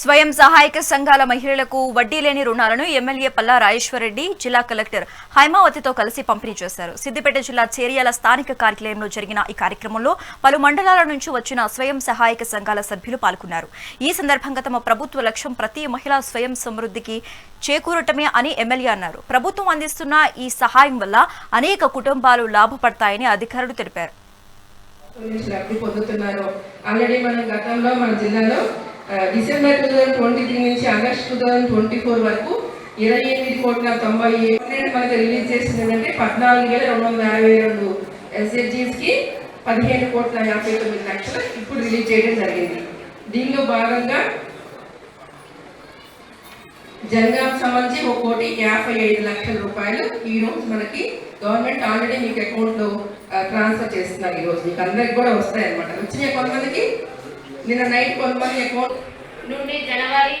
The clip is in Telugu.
స్వయం సహాయక సంఘాల మహిళలకు వడ్డీ లేని రుణాలను ఎమ్మెల్యే పల్లా రాజేశ్వరరెడ్డి జిల్లా కలెక్టర్ హైమావతితో కలిసి పంపిణీ చేశారు. సిద్దిపేట జిల్లా చేరియాల స్థానిక కార్యాలయంలో జరిగిన ఈ కార్యక్రమంలో పలు మండలాల నుంచి వచ్చిన స్వయం సహాయక సంఘాల సభ్యులు పాల్గొన్నారు. ఈ సందర్భంగా తమ ప్రభుత్వ లక్ష్యం ప్రతి మహిళా స్వయం సమృద్ధికి చేకూరటమే అని ఎమ్మెల్యే అన్నారు. ప్రభుత్వం అందిస్తున్న ఈ సహాయం వల్ల అనేక కుటుంబాలు లాభపడతాయని అధికారులు తెలిపారు. ఆల్రెడీ మనం గతంలో మన జిల్లాలో December two thousand twenty three నుంచి August two thousand twenty four వరకు ఇరవై ఎనిమిది కోట్ల తొంభై ఏడు మనకి రిలీజ్ చేసింది ఏంటంటే పద్నాలుగు వేల రెండు వందల యాభై రెండు ఎస్హెచ్జీస్కి పదిహేను కోట్ల యాభై తొమ్మిది లక్షలు ఇప్పుడు రిలీజ్ చేయడం జరిగింది. దీనిలో భాగంగా జనగాం సంబంధించి ఒక కోటి యాభై ఐదు లక్షల రూపాయలు ఈ రోజు మనకి గవర్నమెంట్ ఆల్రెడీ మీకు అకౌంట్లో ట్రాన్స్ఫర్ చేస్తున్నారు ఈ రోజు. మీకు అందరికి కూడా వస్తాయి అనమాట వచ్చినాయి కొంతమందికి నిన్న నైట్ కొంతమంది అకౌంట్ నుండి జనవరి